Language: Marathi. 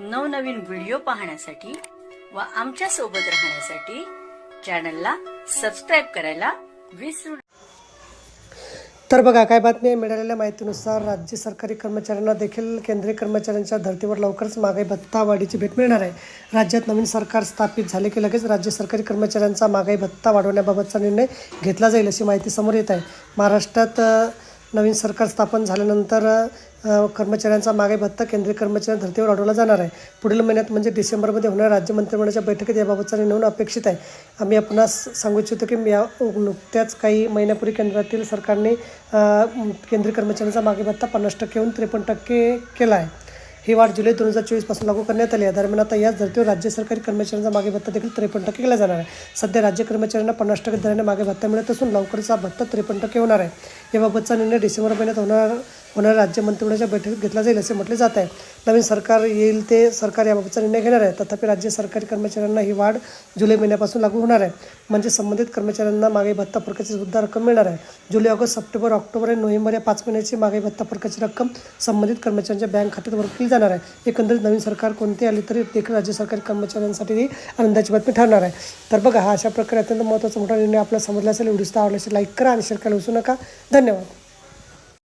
नवनवीन व्हिडिओ पाहण्यासाठी व आमच्यासोबत राहण्यासाठी चॅनलला सबस्क्राईब करायला विसरू तर बघा काय बातमी आहे? मिळालेल्या माहितीनुसार राज्य सरकारी कर्मचाऱ्यांना देखील केंद्रीय कर्मचाऱ्यांच्या धर्तीवर लवकरच महागाई भत्ता वाढीची भेट मिळणार आहे. राज्यात नवीन सरकार स्थापित झाले की लगेच राज्य सरकारी कर्मचाऱ्यांचा महागाई भत्ता वाढवण्याबाबतचा निर्णय घेतला जाईल अशी माहिती समोर येत आहे. महाराष्ट्रात नवीन सरकार स्थापन झाल्यानंतर कर्मचाऱ्यांचा मागे भत्ता केंद्रीय कर्मचारी धर्तीवर वाढवला जाणार आहे. पुढील महिन्यात म्हणजे डिसेंबरमध्ये होणाऱ्या राज्य मंत्रिमंडळाच्या बैठकीत याबाबतचा निर्णय अपेक्षित आहे. आम्ही आपणास सांगू इच्छितो की या नुकत्याच काही महिन्यापूर्वी केंद्रातील सरकारने केंद्रीय कर्मचाऱ्यांचा मागे भत्ता पन्नास टक्केहून त्रेपन्न टक्के केला आहे. ही वाढ जुलै दोन हजार चोवीसपासून लागू करण्यात आली आहे. दरम्यान आता याच धर्तीवर राज्य सरकारी कर्मचाऱ्यांचा मागे भत्ता देखील त्रेपन्न टक्के केला जाणार आहे. सध्या राज्य कर्मचाऱ्यांना पन्नास टक्के दराने मागे भत्ता मिळत असून लवकरच हा भत्ता त्रेपन्न टक्के होणार आहे. याबाबतचा निर्णय डिसेंबर महिन्यात होणार होणाऱ्या राज्य मंत्रिमंडळाच्या बैठकीत घेतला जाईल असे म्हटले जात आहे. नवीन सरकार येईल ते सरकार याबाबतचा निर्णय घेणार आहे. तथापि राज्य सरकारी कर्मचाऱ्यांना ही वाढ जुलै महिन्यापासून लागू होणार आहे. म्हणजे संबंधित कर्मचाऱ्यांना मागे भत्ता फरकाची सुद्धा रक्कम मिळणार आहे. जुलै ऑगस्ट सप्टेंबर ऑक्टोबर आणि नोव्हेंबर या पाच महिन्याची मागे भत्ता फरकाची रक्कम संबंधित कर्मचाऱ्यांच्या बँक खात्यात वर्ग केली जाणार आहे. एकंदरीत नवीन सरकार कोणते आले तरी देखील राज्य सरकारी कर्मचाऱ्यांसाठी ही आनंदाची बातमी ठरणार आहे. तर बघा हा अशा प्रकारे अत्यंत महत्त्वाचा मोठा निर्णय आपल्याला समजला असेल. व्हिडिओ आवडला असेल लाईक करा आणि शेअर करायला विसरू नका. धन्यवाद.